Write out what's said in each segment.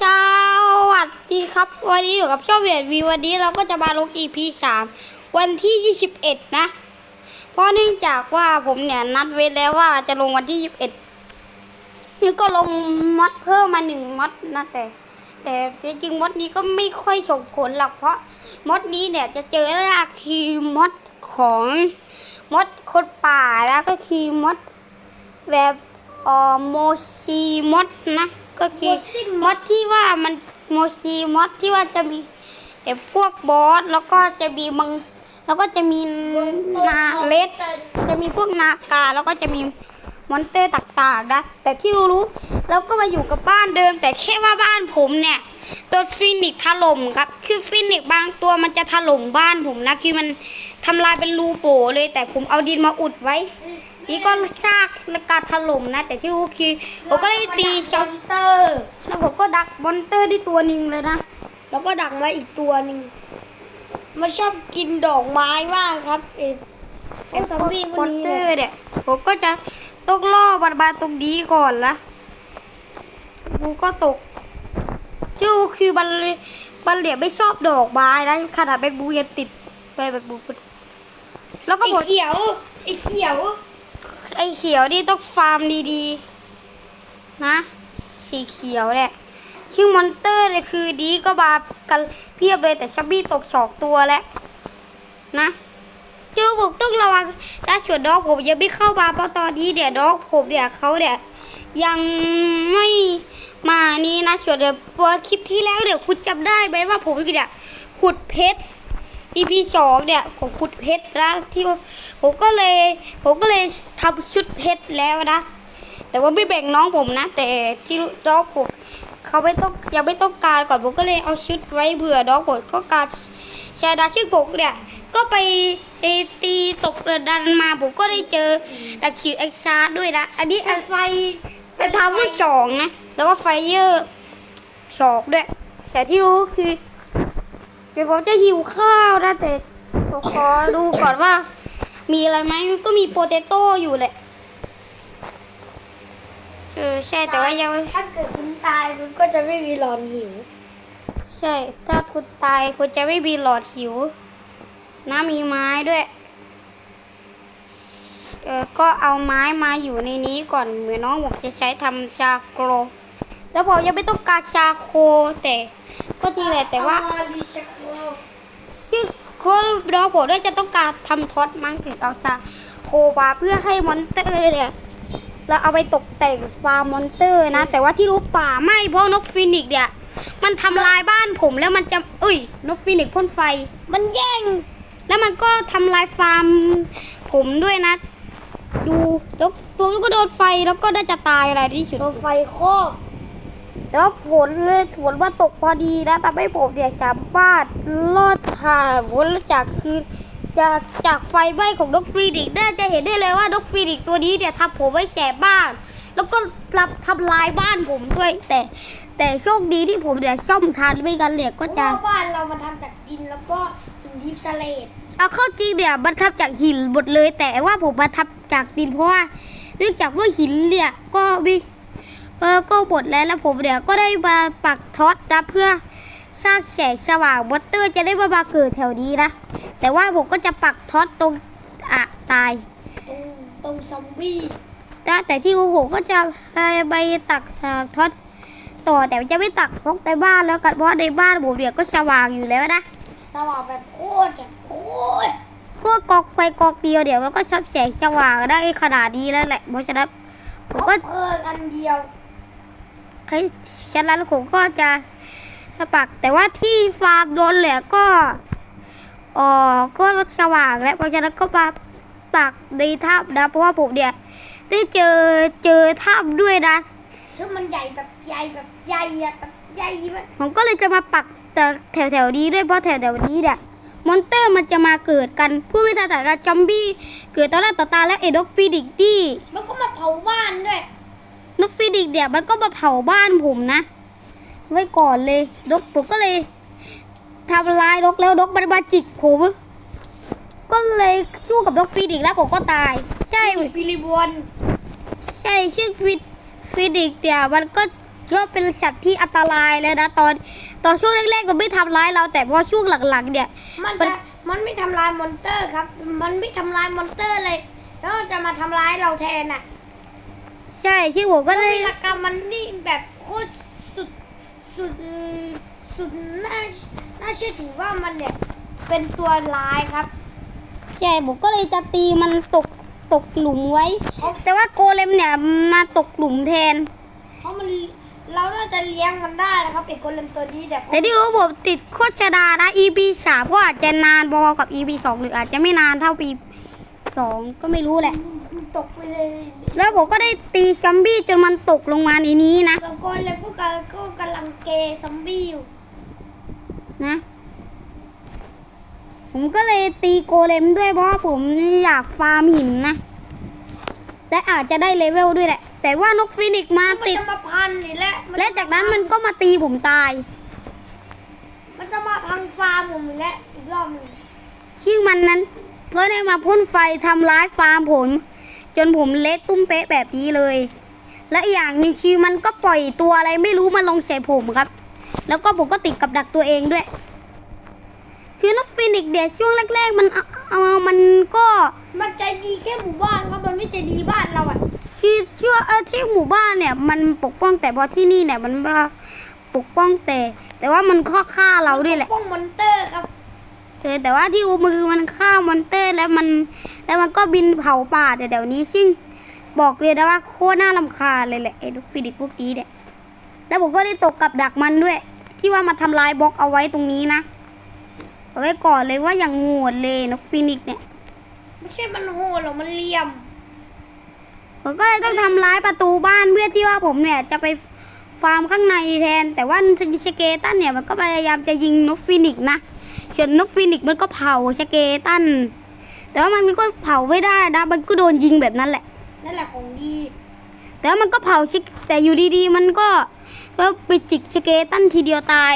สวัสดีครับ วันนี้อยู่กับช่องเวียดวีวันนี้เราก็จะมาลง EP สามวันที่21นะ เพราะเนื่องจากว่าผมเนี่ยนัดไว้แล้วว่าจะลงวันที่21นี่ก็ลงมอดเพิ่มมาหนึ่งมอดนะแต่ แต่จริงๆมอดนี้ก็ไม่ค่อยส่งผลหรอกเพราะมอดนี้เนี่ยจะเจอรากคีมอดของมอดคนป่าแล้วก็คือมอดแบบออโมชีมดนะ ก็คือมดที่ว่ามันโมชีมดที่ว่าจะมีไอ้พวกบอสแล้วก็จะมีมังแล้วก็จะมีนาเลสจะมีพวกนากาแล้วก็จะมีมอนเตอร์ต่างๆนะแต่ที่รู้ๆแล้วก็มาอยู่กับบ้านเดิม แต่แค่ว่าบ้านผมเนี่ยตัวฟินิกซ์ถล่มครับคือฟินิกซ์บางตัวมันจะถล่มบ้านผมนะคือมันทำลายเป็นรูโบเลย แต่ผมเอาดินมาอุดไว้ นี่ก็ซากและการถล่มนะ แต่ที่รู้คือผมก็ได้ตีช็อตเตอร์แล้วผมก็ดักมอนเตอร์ที่ตัวหนึ่งเลยนะ แล้วก็ดักไว้อีกตัวหนึ่งมันชอบกินดอกไม้มากครับไอ้ไอ้ซอมบี้พมวอกนนี้เตอเนี่ยร์เนี่ยผมก็จะตกล่อบาบาตรงนี้ก่อนละกูก็ตกชื่อคือบันเลยบันเหลียไม่ชอบดอกไม้นะขนาดแบกบูยังติดไปแบบบูแล้วก็ไอ้หมดเขียวไอ้เขียว ไอ้เขียวนี่ต้องฟาร์มดีๆ นะ สีเขียวเนี่ยชื่อมอนเตอร์เนี่ยคือดีก็บากันเพียบเลยแต่ชับบี้ตกสองตัวแล้ว นะเจอผมต้องระวังถ้าส่วนดอกผมยังไม่เข้ามาเพราะตอนนี้เดี๋ยวดอกผมเดี๋ยวเขาเดี๋ยวยังไม่มานี่นะส่วนเดี๋ยวตัวคลิปที่แล้วเดี๋ยวคุณจำได้ไหมว่าผมเนี่ยขุดเพชร EP สองเนี่ยผมขุดเพชรแล้วที่ผมก็เลยผมก็เลยทำชุดเพชรแล้วนะ แต่ว่าไม่แบ่งน้องผมนะ แต่ที่น้องผมเขาไม่ต้องยังไม่ต้องการก่อนผมก็เลยเอาชุดไว้เผื่อน้องผมก็การชาดาชื่อผมเนี่ยก็ไปไปตีตกเรือดันมาผมก็ได้เจอดักชิวเอ็กซ์ชาร์ด้วยนะ อันนี้อันไฟเป็นพาวเวอร์สองนะ แล้วก็ไฟเยอร์สองด้วย แต่ที่รู้คือ ดี๋ยวผมจะหิวข้าวนะแต่ผมขอดูก่อนว่า มีอะไรไหมมันก็มีโปเตโต้อยู่แหละเออใช่แต่ว่ายังถ้าเกิดคุณตายคุณก็จะไม่มีหลอนหิว ใช่ ถ้าคุณตายคุณจะไม่มีหลอดหิวน้ำมีไม้ด้วยเออก็เอาไม้มาอยู่ในนี้ก่อนเหมือนน้องบอกจะใช้ทำชาโครแล้วผมยังไม่ต้องการชาโคแต่ก็จริงแหละแต่ว่าึ่งคือเราผมด้วยจะต้องการทำท็อตมังถึงเอาซาโคบาเพื่อให้มอนเตอร์เนี่ยเราเอาไปตกแต่งฟาร์มมอนเตอร์นะ แต่ว่าที่รู้ป่าไม่เพราะนกฟินิกเนี่ยมันทำลายบ้านผมแล้วมันจะเอ้ย นกฟินิกพ่นไฟ มันแย่ง แล้วมันก็ทำลายฟาร์มผมด้วยนะ ดูแล้วผมก็โดนไฟแล้วก็น่าจะตายอะไรที่สุดโดนไฟคอก แต่ว่าฝนเลยฝนมาตกพอดีนะทำให้ผมเนี่ยสามารถรอดผ่านพ้นจากคืนจากจากไฟไหม้ของนกฟรีดิกซ์น่าจะเห็นได้เลยว่านกฟรีดิกซ์ตัวนี้เนี่ยทำผมไว้แสบบ้านแล้วก็รับทำลายบ้านผมด้วย แต่แต่โชคดีที่ผมเนี่ยซ่อมทันไม่กันเหล็กเพก็ราะจะว่าบ้านเรามาทำจากดินแล้วก็หินทิพย์สเลดเอาเข้าจริงเนี่ยมันทำจากหินหมดเลย แต่ว่าผมมาทำจากดินเพราะว่าเนื่องจากว่าหินเนี่ยก็มี เออก็หมดแล้วแล้วผมเนี่ยก็ได้มาปักท็อตนะเพื่อสร้างแสงสว่างมอเตอร์จะได้มามาเกิดแถวนี้นะ แต่ว่าผมก็จะปักท็อตตรงอะตาย ตรงตรงซอมบี้แต่แต่ที่ผมก็จะไปตักอ่าท็อตต่อแต่จะไม่ตักพกในบ้านแล้วกันเพราะว่าในบ้านผมเนี่ยก็สว่างอยู่แล้วนะสว่างแบบโคตรแบบโคตรพวกกอกไฟกอกเดียวเดี๋ยวมันก็ชับแสงสว่างได้ขนาดนี้แล้วแหละเพราะฉะนั้นผมเขาก็เพิ่มอันเดียว ใช้ฉะนั้นผมก็จะปัก แต่ว่าที่ฟาร์มโดนเหลือก็เออก็สว่างแล้วเพราะฉะนั้นก็มาปักในถ้ำนะ เพราะว่าผมเนี่ยได้เจอเจอถ้ำด้วยนะซึ่งมันใหญ่แบบใหญ่แบบใหญ่อะแบบใหญ่แบบผมก็เลยจะมาปักแต่แถวแถวๆนี้ด้วยเพราะแถวแถวๆนี้เนี่ยมอนเตอร์มันจะมาเกิดกันผู้พิทักษ์การจอมบี้เกิดต่อหน้าต่อตาแล้วเอดอกฟิดิกดี้แล้วก็มาเผาบ้านด้วย นกฟิดิกเนี่ยมันก็มาเผาบ้านผมนะ ไว้ก่อนเลยนกผมก็เลยทำลายนกแล้วนกมันมาจิกผมก็เลยสู้กับนกฟิดิกแล้วผมก็ตาย ใช่พิริบวนใช่ชื่อฟิดฟิดิกเนี่ยมันก็ก็เป็นสัตว์ที่อันตรายเลยนะตอน ตอนช่วงแรกๆมันไม่ทำร้ายเรา แต่พอช่วงหลังๆ เนี่ย มันมันจะมันไม่ทำลายมอนเตอร์ครับ มันไม่ทำลายมอนเตอร์เลย แล้วมันจะมาทำร้ายเราแทนอะ ใช่ชื่อผมก็ก็ได้ลีลากรรมมันนี่แบบโคตรสุดสุดสุดน่าน่าเชื่อถือว่ามันเนี่ยเป็นตัวร้ายครับ ใช่ผมก็เลยจะตีมันตกตกหลุมไว้ แต่ว่าโกเลมเนี่ยมาตกหลุมแทน เพราะมันเราน่าจะเลี้ยงมันได้นะครับเป็นคนเล่นตัวนี้แต่แต่ที่รู้ผมติดโคชดานะ EP สามก็อาจจะนานพอๆกับ EP สองหรืออาจจะไม่นานเท่า EP สองก็ไม่รู้แหละ ตกไปเลย แล้วผมก็ได้ตีซัมบี้จนมันตกลงมาในนี้นะกับคนเลยก็กำลังก็กำลังเกย์ซอมบี้อยู่นะ ผมก็เลยตีโกเลมด้วยเพราะว่าผมอยากฟาร์มหินนะและอาจจะได้เลเวลด้วยแหละ แต่ว่านกฟินิกซ์มามันติด จะมาพันนี่แหละมัและจากนั้นมันก็มาตีผมตาย มันจะมาพังฟาร์มผมอีกแล้วอีกรอบหนึง ชื่อมันนั้นก็ได้มาพ่นไฟทำร้ายฟาร์มผม จนผมเละตุ้มเป๊ะแบบนี้เลย และอีกอย่างหนึ่งคือมันก็ปล่อยตัวอะไรไม่รู้มาลงใส่ผมครับ แล้วก็ผมก็ติดกับดักตัวเองด้วย คือนกฟินิกซ์เดี๋ยวช่วงแรก ๆ มันเอาเอามันก็มันใจดีแค่หมู่บ้านครับมันไม่ใจดีบ้านเราอะชื่อชื่อเออที่หมู่บ้านเนี่ย มันปกป้องแต่พอที่นี่เนี่ยมันว่าปกป้องแต่ แต่ว่ามันข้อฆ่าเราด้วยแหละป้องมอนเตอร์ครับ เออแต่ว่าที่อูมือมันฆ่ามอนเตอร์แล้วมัน แล้วมันก็บินเผาป่าแต่เดี๋ยวนี้ซึ่งบอกเลยนะว่าโคตรน่ารำคาญเลยแหละไอ้ลูกฟินิกซ์พวกนี้เนี่ยแล้วผมก็ได้ตกกับดักมันด้วย ที่ว่ามาทำลายบล็อกเอาไว้ตรงนี้นะเอาไว้ก่อนเลยว่าอย่างโหดเลยนกฟินิกซ์เนี่ย ไม่ใช่มันโหดหรอกมันเหลี่ยมผมก็เลยต้องทำร้ายประตูบ้านเพื่อที่ว่าผมเนี่ยจะไปฟาร์มข้างในแทน แต่ว่าสเกตันเนี่ยมันก็พยายามจะยิงนกฟินิกซ์นะ ส่วนนกฟินิกมันก็เผาสเกตันแต่ว่ามันก็เผาไม่ได้นะ มันก็โดนยิงแบบนั้นแหละ นั่นแหละของดี แต่ว่ามันก็เผาชิแต่อยู่ดีๆ มันก็ไปจิกสเกตันทีเดียวตาย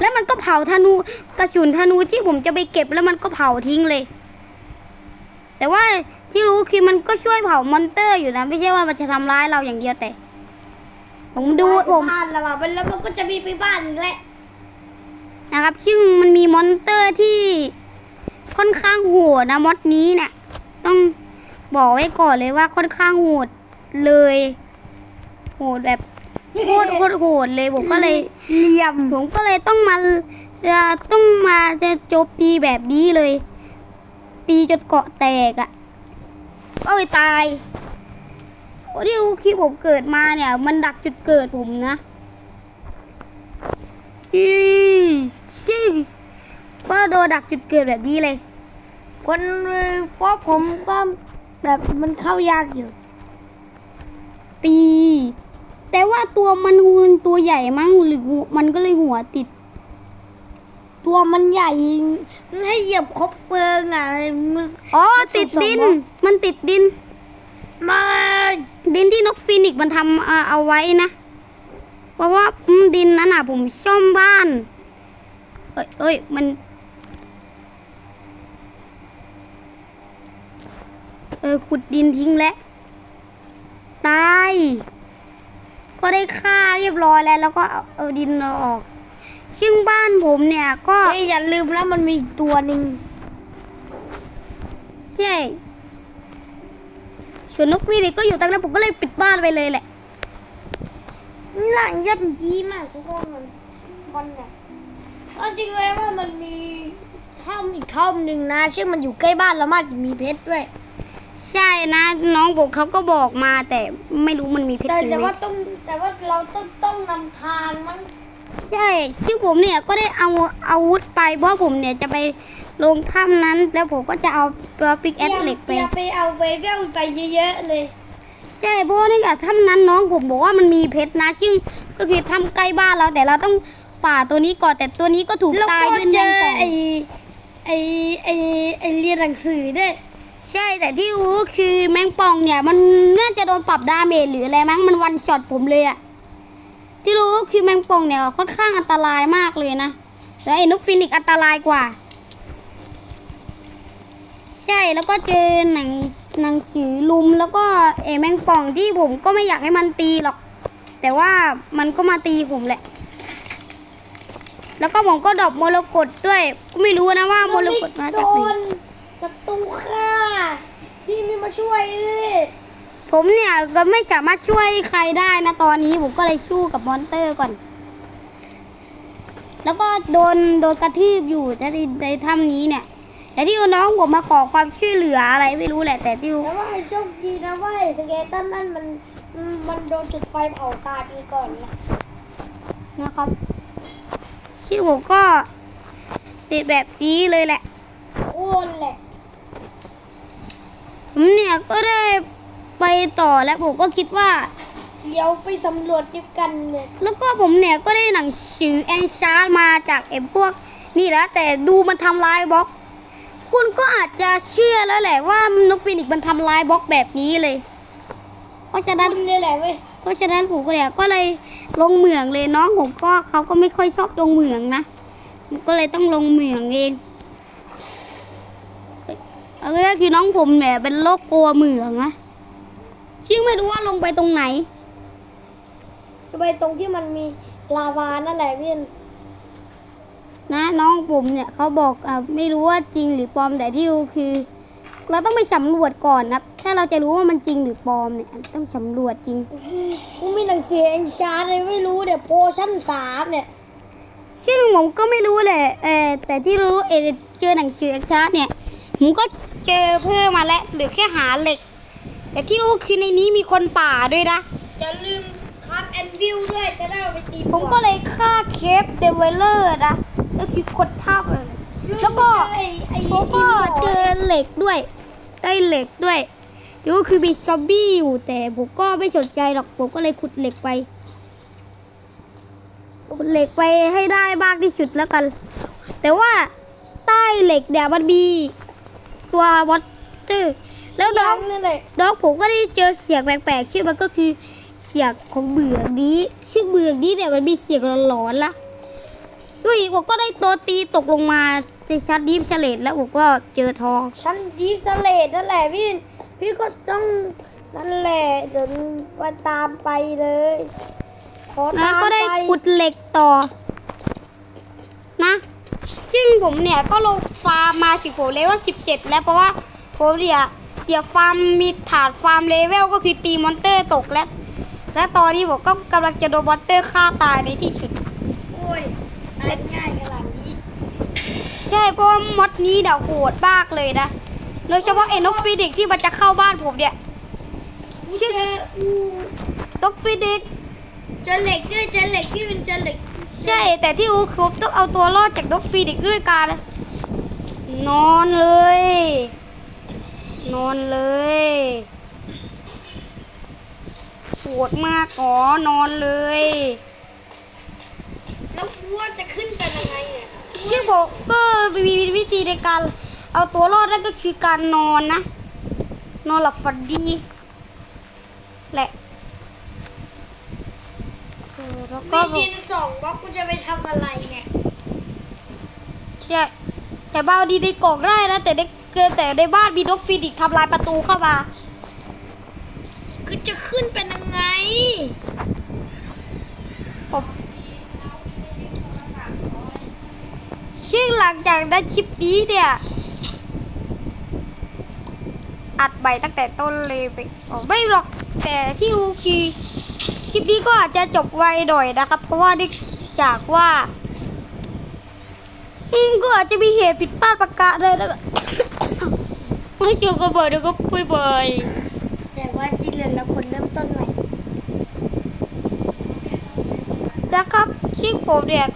แล้วมันก็เผาธนูกระสุนธนูที่ผมจะไปเก็บแล้วมันก็เผาทิ้งเลย แต่ว่าที่รู้คือมันก็ช่วยเผามอนเตอร์อยู่นะ ไม่ใช่ว่ามันจะทำร้ายเราอย่างเดียวแต่ ผมดูผมบ้านเราอะแล้วมันก็จะมีไปบ้านอีกแหละ นะครับ ซึ่งมันมีมอนเตอร์ที่ค่อนข้างโหดนะมอดนี้เนี่ยต้องบอกไว้ก่อนเลยว่าค่อนข้างโหดเลย โหดแบบโคตรโคตรโหดเลยผมก็เลยเหลี่ยมผมก็เลยต้องมาจะต้องมาจะโจบตีแบบนี้เลย ตีจนเกาะแตกอะ่ะก็เลยตายโอ้ที่รู้คลิปผมเกิดมาเนี่ย มันดักจุดเกิดผมนะอืมซึ่ง ก็โดนดักจุดเกิดแบบนี้เลย คนเพราะผมก็แบบมันเข้ายากอยู่ ตี แต่ว่าตัวมันหูตัวใหญ่มั้งหรือมันก็เลยหัวติด ตัวมันใหญ่มันให้เหยียบครบเปิงอะมันอ๋อมันติดดินสมๆมันติดดิน มาดินที่นกฟินิกซ์มันทำเอาเอาไว้นะ เพราะว่าอืมดินนั้นอะผมซ่อมบ้านเอ้ยเอ้ยมันเออขุดดินทิ้งแล้วตายก็ได้ฆ่าเรียบร้อยแล้ว แล้วก็เอาเอาดินออก ซึ่งบ้านผมเนี่ยก็เอ้ยอย่าลืมแล้วมันมีอีกตัวหนึ่งใช่ส่วนนกฟินิกซ์ก็อยู่ตรงนั้นผมก็เลยปิดบ้านไปเลยแหละน่ายับยี้มากทุกคนมันมันเนี่ย เอาจริงเลยว่ามันมีถ้ำอีกถ้ำหนึ่งนะซึ่งมันอยู่ใกล้บ้านแล้วมากมีเพชรด้วย ใช่นะน้องผมเขาก็บอกมาแต่ไม่รู้มันมีเพชรแต่จริงแต่ไหมว่าต้องแต่ว่าเราต้องต้องนำทางมั้งใช่ที่ผมเนี่ยก็ได้เอาอาวุธไปเพราะผมเนี่ยจะไปลงถ้ำนั้น แล้วผมก็จะเอาตัวปิกแอดเหล็กไปอย่าไปเอาเวเวลไปเยอะๆเลย ใช่เพราะว่าเนื่องจากถ้ำนั้นน้องผมบอกว่ามันมีเพชรนะซึ่งก็คือถ้ำใกล้บ้านเราแต่เราต้อง ฝ่าตัวนี้ก่อนแต่ตัวนี้ก็ถูกแล้วตายก็ด้วยเจแมงอป่องไอไอไอไอเรียนหนังสือด้วยใช่แต่ที่รู้คือแมงป่องเนี่ยมันน่าจะโดนปรับดาเมจหรืออะไรมั้งมันวันช็อตผมเลยอะที่รู้คือแมงป่องเนี่ยค่อนข้างอันตรายมากเลยนะแล้วไอ้นกฟินิกซ์อันตรายกว่า ใช่แล้วก็เจอหนังหนังสือลุมแล้วก็เอแมงป่องที่ผมก็ไม่อยากให้มันตีหรอก แต่ว่ามันก็มาตีผมแหละ แล้วก็ผมก็ดรอปมรกตด้วยก็ไม่รู้นะว่ามรกตมาจากโดไหนนศัตรูฆ่าพี่ไม่มาช่วยเอ้ยผมเนี่ยก็ไม่สามารถช่วยใครได้นะตอนนี้ผมก็เลยสู้กับมอนเตอร์ก่อน แล้วก็โดนโดนกระทืบอยู่ในในถ้ำนี้เนี่ยแต่ที่น้องผมมาขอความช่วยเหลืออะไรไม่รู้แหละ แต่ที่รู้แต่ว่าโชคดีนะเว่าสเกตันนั่นมันมันโดนจุดไฟเผาตายไปก่อนนะนะครับ ที่ผมก็ติดแบบนี้เลยแหละโอนแหละผมเนี่ยก็ได้ไปต่อแล้วผมก็คิดว่า เดี๋ยวไปสำรวจด้วยกันเลยแล้วก็ผมเนี่ยก็ได้หนังสือแอนชาร์มาจากไอ้พวก นี่แหละแต่ดูมันทำลายบล็อก คุณก็อาจจะเชื่อแล้วแหละว่านกฟินิกซ์มันทำลายบล็อกแบบนี้เลย เพราะฉะนั้นคุณนี่แหละเว้ยเพราะฉะนั้นผมก็เนี่ยก็เลย ลงเหมืองเลยน้องผมก็เขาก็ไม่ค่อยชอบลงเหมืองนะผมก็เลยต้องลงเหมืองเองเอาง่ายๆคือน้องผมเนี่ยเป็นโรคกลัวเหมืองนะซึ่งไม่รู้ว่าลงไปตรงไหนจะไปตรงที่มันมีลาวานั่นแหละพี่นะน้องผมเนี่ยเขาบอกอ่าไม่รู้ว่าจริงหรือปลอมแต่ที่รู้คือ เราต้องไปสำรวจก่อนนะถ้าเราจะรู้ว่ามันจริงหรือปลอมเนี่ยต้องสำรวจจริงกูมีหนังสือเอ็นชาร์เลยไม่รู้เดี๋ยวโพชั่นสามเนี่ยซึ่งผมก็ไม่รู้แหละเออแต่ที่รู้เออเจอหนังสือชาร์ตเนี่ยผมก็เจอเพิ่มมาแล้วเหลือแค่หาเหล็ก แต่ที่รู้คือในนี้มีคนป่าด้วยนะอย่าลืมคับแอนวิวด้วยจะได้เอาไปตีผมก็เลยฆ่าเคปเดเวลเลอร์นะก็คือคนทับเลยแล้วก็ไอ้ไอ้ผมก็เจอเหล็กด้วย ได้เหล็กด้วยเดี๋ยวก็คือมีซอมบี้อยู่แต่ผมก็ไม่สนใจหรอกผมก็เลยขุดเหล็กไปขุดเหล็กไปให้ได้มากที่สุดแล้วกัน แต่ว่าใต้เหล็กเนี่ยมันมีตัววอเตอร์แล้วน้ยัองงนั่นแหละน้องผมก็ได้เจอเสียงแปลกๆชื่อมันก็คือเสียงของเบือกนี้ชื่อเบือกนี้เนี่ยมันมีเสียงหลอนๆละด้วยอีกผมก็ได้ตัวตีตกลงมา ในชั้นดิฟเฉลตแล้วผมก็เจอทองชั้นดีฟสเลดนั่นแหละพี่ พี่ก็ต้องนั่นแหละเดี๋ยวมาตามไปเลยขอแล้วตามก็ได้ไปขุดเหล็กต่อ นะ ซึ่งผมเนี่ยก็ลงฟาร์มมาสิบผมเลเวลสิบเจ็ดแล้วเพราะว่าผมเนี่ยเดี๋ยวฟาร์มมีถาดฟาร์มเลเวลก็คือตีมอนเตอร์ตกแล้ว และตอนนี้ผมก็กำลังจะโดนมอนเตอร์ฆ่าตายในที่สุด โอ้ยอะไรง่ายขนาดนี้ ใช่เพราะว่ามอดนี้เดี๋ยวโหดมากเลยนะโดยเฉพาะไอ้นกฟีดิกที่มันจะเข้าบ้านผมเนี่ยชื่ออูนกฟีดิกเจอเหล็กด้วยเจอเหล็กพี่เป็นเจอเหล็กใช่ แต่ที่อูครบต้องเอาตัวรอดจากนกฟีดิกด้วยการนอนเลย นอนเลยโหดมากอ๋อนอนเลย แล้ววัวจะขึ้นไปยังไงเนี่ย ที่ผมก็มีวิธีในการ เอาตัวรอดนั่นก็คือการนอนนะ นอนหลับฝันดีแหละเออแล้วก็มีดินสองบล็อกกูจะไปทำอะไรเนี่ยใช่แต่บ้านดีในกล่องได้นะ แต่ในเกินแต่ในบ้านมีนกฟีนิกซ์ทำลายประตูเข้ามาคือจะขึ้นเป็นยังไง ผม ซึ่งหลังจากได้คลิปนี้เนี่ย อัดใบตั้งแต่ต้นเลยไปอ๋อไม่หรอกแต่ที่รู้คือคลิปนี้ก็อาจจะจบไวหน่อยนะครับ เพราะว่าได้จากว่าอืมก็อาจจะมีเหตุผิดพลาดประการเลยแล้วก็ไม่เจอกันบ่อยเดี๋ยวก็ปุยบ่อยแต่ว่าที่เรียนเราคนเริ่มต้นใหม่นะครับชื่อผมเนี่ย